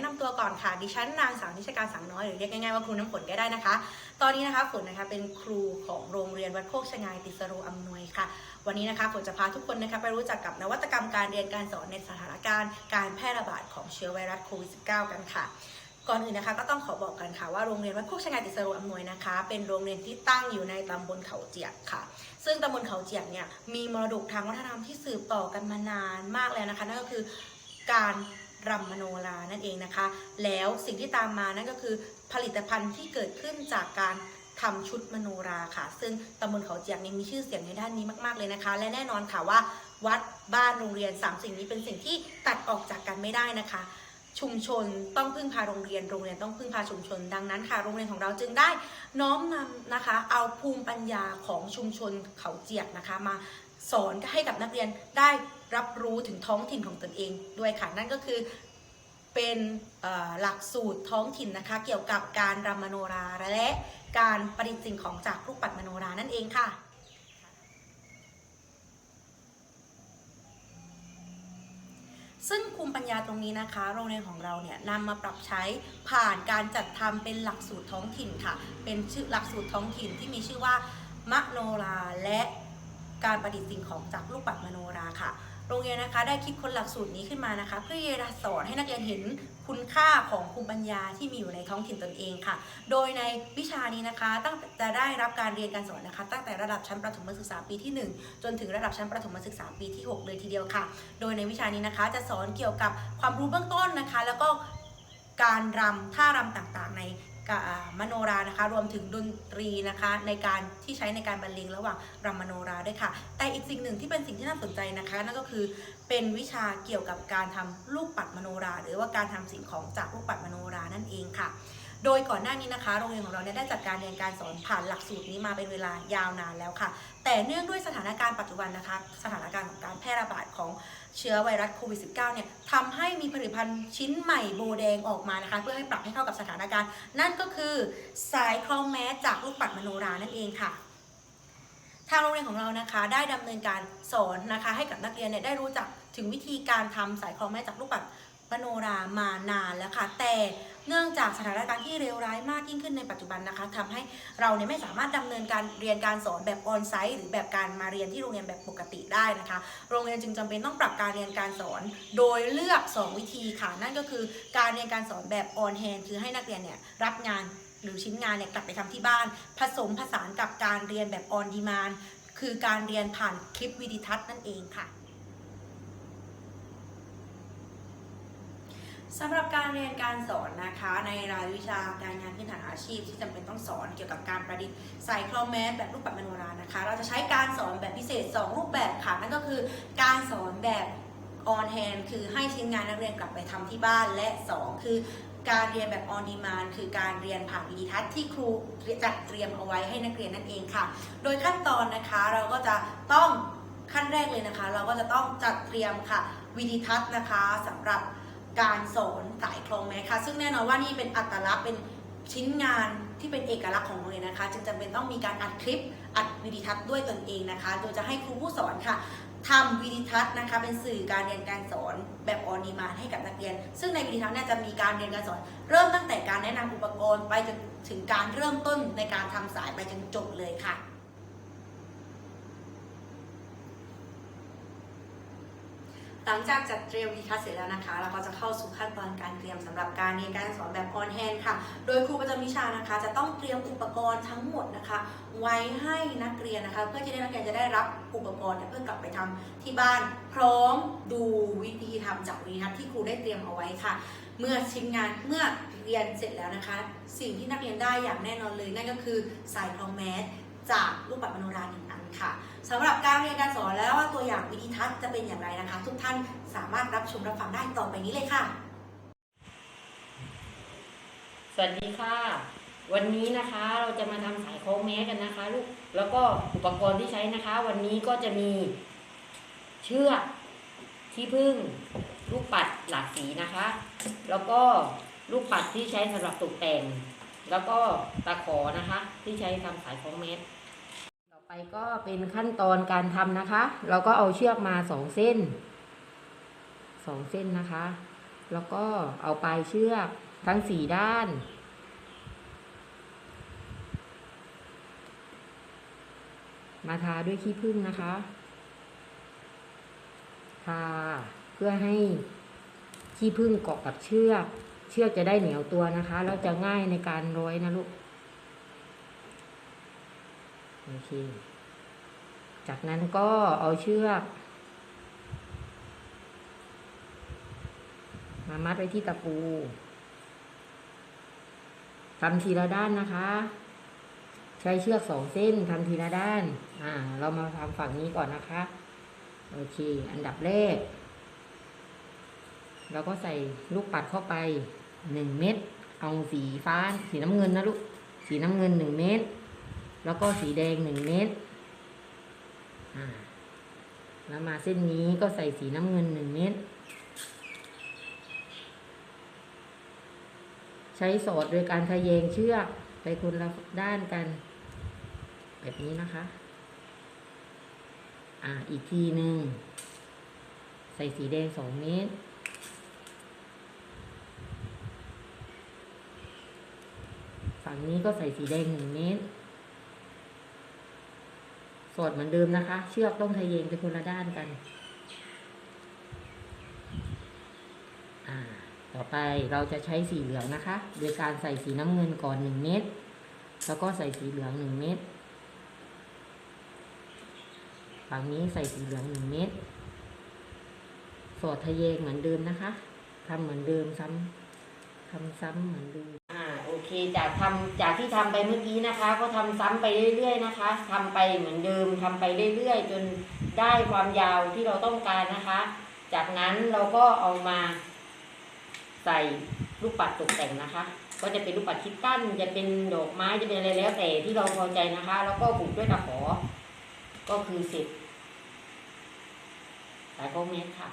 แนะนำตัวก่อนค่ะดิฉันนางสาวนิชการสังน้อยหรือเรียกง่ายๆว่าครูน้ำฝนก็ได้นะคะ ตอนนี้นะคะฝนนะคะเป็นครูของโรงเรียนวัดโคกชงายติสโรอำนวยค่ะ วันนี้นะคะฝนจะพาทุกคนนะคะไปรู้จักกับนวัตกรรมการเรียนการสอนในสถานการณ์ การแพร่ระบาดของเชื้อไวรัสโควิด -19 กันค่ะก่อนอื่นนะคะก็ต้องขอบอกกันค่ะว่าโรงเรียนวัดโคกชงายติสโรอำนวยนะคะ เป็นโรงเรียนที่ตั้งอยู่ในตำบลเขาเจียกค่ะ ซึ่งตำบลเขาเจียกเนี่ยมีมรดกทางวัฒนธรรมที่สืบต่อกันมานานมากแล้วนะคะนั่นก็คือการ รำมโนรานั่นเองนะคะ แล้วสิ่งที่ตามมานั่นก็คือผลิตภัณฑ์ที่เกิดขึ้นจากการทำชุดมโนราค่ะ ซึ่งตำบลเขาเจียกนี่มีชื่อเสียงในด้านนี้มาก ๆ เลยนะคะ และแน่นอนค่ะว่า วัดบ้านโรงเรียนสามสิ่งนี้เป็นสิ่งที่ตัดออกจากกันไม่ได้นะคะ ชุมชนต้องพึ่งพาโรงเรียน โรงเรียนต้องพึ่งพาชุมชน ดังนั้นค่ะ โรงเรียนของเราจึงได้น้อมนำนะคะ เอาภูมิปัญญาของชุมชนเขาเจียกนะคะ มา สอนให้กับนักเรียนได้รับรู้ถึงท้องถิ่นของตนเองด้วยค่ะ นั่นก็คือเป็นหลักสูตรท้องถิ่นนะคะ เกี่ยวกับการรำมโนราและการประดิษฐ์สิ่งของจากลูกปัดมโนรานั่นเองค่ะซึ่งภูมิปัญญาตรงนี้นะคะ โรงเรียนของเราเนี่ยนำมาปรับใช้ผ่านการจัดทำเป็นหลักสูตรท้องถิ่นค่ะ เป็นชื่อหลักสูตรท้องถิ่นที่มีชื่อว่ามโนราและ การประดิษฐ์สิ่งของจากลูกปัดมโนราค่ะ โรงเรียนนะคะได้คิดค้นหลักสูตรนี้ขึ้นมานะคะ เพื่อจะสอนให้นักเรียนเห็นคุณค่าของภูมิปัญญาที่มีอยู่ในท้องถิ่นตนเองค่ะ โดยในวิชานี้นะคะตั้งจะได้รับการเรียนการสอนนะคะ ตั้งแต่ระดับชั้นประถมศึกษาปีที่ 1 จนถึงระดับชั้นประถมศึกษาปีที่ 6 เลยทีเดียวค่ะ โดยในวิชานี้นะคะจะสอนเกี่ยวกับความรู้เบื้องต้นนะคะ แล้วก็การรำท่ารำต่างๆ ใน มโนรานะคะ รวมถึงดนตรีนะคะ ในการที่ใช้ในการบรรเลงระหว่างรำมโนราด้วยค่ะ แต่อีกสิ่งหนึ่งที่เป็นสิ่งที่น่าสนใจนะคะ นั่นก็คือเป็นวิชาเกี่ยวกับการทำลูกปัดมโนรา หรือว่าการทำสิ่งของจากลูกปัดมโนรานั่นเองค่ะโดยก่อนหน้านี้นะคะโรงเรียนของเราเนี่ยได้จัดการเรียนการสอนผ่านหลักสูตรนี้มาเป็นเวลายาวนานแล้วค่ะ แต่เนื่องด้วยสถานการณ์ปัจจุบันนะคะ สถานการณ์ของการแพร่ระบาดของ เชื้อไวรัสโควิด -19 เนี่ยทำให้มีผลิตภัณฑ์ชิ้นใหม่โบแดงออกมานะคะ เพื่อให้ปรับให้เข้ากับสถานการณ์ นั่นก็คือสายคล้องแมสจากลูกปัดมโนรานั่นเองค่ะทางโรงเรียนของเรานะคะได้ดำเนินการสอนนะคะให้กับนักเรียนเนี่ยได้รู้จักถึงวิธีการทำสายคล้องแมสจากลูกปัดมโนรามานานแล้วค่ะแต่ เนื่องจากสถานการณ์ที่เลวร้ายมากยิ่งขึ้นในปัจจุบันนะคะทำให้เราเนี่ยไม่สามารถดำเนินการเรียนการสอนแบบออนไซต์หรือแบบการมาเรียนที่โรงเรียนแบบปกติได้นะคะ โรงเรียนจึงจำเป็นต้องปรับการเรียนการสอน โดยเลือก 2 วิธีค่ะ นั่นก็คือการเรียนการสอนแบบออนแฮนคือให้นักเรียนเนี่ยรับงานหรือชิ้นงานเนี่ยกลับไปทำที่บ้าน ผสมผสานกับการเรียนแบบออนดีมานคือการเรียนผ่านคลิปวิดีทัศน์นั่นเองค่ะ สำหรับการเรียนการสอนนะคะในรายวิชาการงานพื้นฐานอาชีพ ที่จำเป็นต้องสอนเกี่ยวกับการประดิษฐ์ใส่คลอมแมสแบบรูปแบบมโนรานะคะ เราจะใช้การสอนแบบพิเศษ 2 รูปแบบค่ะ นั่นก็คือการสอนแบบออนแฮนคือให้ชิ้นงานนักเรียนกลับไปทำที่บ้านและ 2 คือการเรียนแบบออนดีมานคือการเรียนผ่านวิดีทัศน์ที่ครูจัดเตรียมเอาไว้ให้นักเรียนนั่นเองค่ะ โดยขั้นตอนนะคะเราก็จะต้องขั้นแรกเลยนะคะ เราก็จะต้องจัดเตรียมค่ะวิดีทัศน์นะคะสำหรับ การสอนสายคลองแมสค่ะ ซึ่งแน่นอนว่านี่เป็นอัตลักษณ์เป็นชิ้นงานที่เป็นเอกลักษณ์ของโรงเรียนนะคะ จึงจำเป็นต้องมีการอัดคลิปอัดวิดีทัศน์ด้วยตนเองนะคะ โดยจะให้ครูผู้สอนค่ะทำวิดีทัศน์นะคะ เป็นสื่อการเรียนการสอนแบบออนดีมาให้กับนักเรียน ซึ่งในวิดีทัศน์เนี่ยจะมีการเรียนการสอน เริ่มตั้งแต่การแนะนำอุปกรณ์ไปจนถึงการเริ่มต้นในการทำสายไปจนจบเลยค่ะ หลังจากจัดเตรียมวิดีทัศน์เสร็จแล้วนะคะ เราก็จะเข้าสู่ขั้นตอนการเตรียมสำหรับการเรียนการสอนแบบออนแฮนค่ะ โดยครูประจำวิชานะคะ จะต้องเตรียมอุปกรณ์ทั้งหมดนะคะ ไว้ให้นักเรียนนะคะ เพื่อที่นักเรียนจะได้รับอุปกรณ์เพื่อกลับไปทำที่บ้าน พร้อมดูวิธีทำจากวิดีทัศน์ที่ครูได้เตรียมเอาไว้ค่ะ เมื่อชิ้นงานเมื่อเรียนเสร็จแล้วนะคะ สิ่งที่นักเรียนได้อย่างแน่นอนเลยนั่นก็คือสายคลองแมสจากรูปแบบมโนราหนึ่ง ค่ะสำหรับการเรียนการสอนแล้วว่าตัวอย่างวิดีทัศน์จะเป็นอย่างไรนะคะ ทุกท่านสามารถรับชมรับฟังได้ต่อไปนี้เลยค่ะ สวัสดีค่ะ วันนี้นะคะเราจะมาทำสายโค้งแม้กันนะคะลูกแล้วก็อุปกรณ์ที่ใช้นะคะ วันนี้ก็จะมีเชือกที่พึ่งลูกปัดหลากสีนะคะ แล้วก็ลูกปัดที่ใช้สำหรับตกแต่ง แล้วก็ตะขอนะคะ ที่ใช้ทำสายโค้งแมสต่อ ไปก็เป็นขั้นตอนการทำนะคะ เราก็เอาเชือกมาสองเส้นสองเส้นนะคะ แล้วก็เอาปลายเชือกทั้งสี่ด้าน มาทาด้วยขี้ผึ้งนะคะ ทาเพื่อให้ขี้ผึ้งเกาะกับเชือก เชือกจะได้เหนียวตัวนะคะ แล้วจะง่ายในการร้อยนะลูก โอเคจากนั้นก็เอาเชือกมามัดไว้ที่ตะปูทำทีละด้านนะคะ ใช้เชือกสองเส้นทำทีละด้าน อ่า เรามาทำฝั่งนี้ก่อนนะคะ โอเค อันดับแรก เราก็ใส่ลูกปัดเข้าไปหนึ่งเม็ด เอาสีฟ้า สีน้ำเงินนะลูก สีน้ำเงินหนึ่งเม็ด แล้วก็สีแดงหนึ่งเม็ดแล้วมาเส้นนี้ก็ใส่สีน้ำเงินหนึ่งเม็ด ใช้สอดโดยการทะแยงเชือกไปคนละด้านกัน แบบนี้นะคะ อ่า อีกทีหนึ่ง ใส่สีแดงสองเม็ดฝั่งนี้ก็ใส่สีแดงหนึ่งเม็ด อดเหมือนเดิมนะคะ เชือกต้องทะแยงไปคนละด้านกัน ต่อไปเราจะใช้สีเหลืองนะคะ โดยการใส่สีน้ำเงินก่อนหนึ่งเม็ด แล้วก็ใส่สีเหลืองหนึ่งเม็ด ฝั่งนี้ใส่สีเหลืองหนึ่งเม็ด สอดทะแยงเหมือนเดิมนะคะ ทำเหมือนเดิมซ้ำทำซ้ำเหมือนเดิมอ่าโอ เคจากทำจากที่ทำไปเมื่อกี้นะคะ ก็ทำซ้ำไปเรื่อย ๆ นะคะทำไปเหมือนเดิมทำไปเรื่อย ๆ จนได้ความยาวที่เราต้องการนะคะ จากนั้นเราก็เอามา ใส่ลูกปัดตกแต่งนะคะ ก็จะเป็นลูกปัดคิดตั้นจะเป็นดอกไม้จะเป็นอะไรแล้วแต่ที่เราพอใจนะคะ แล้วก็ผูกด้วยตะขอ ก็คือเสร็จสายโกเมตรค่ะ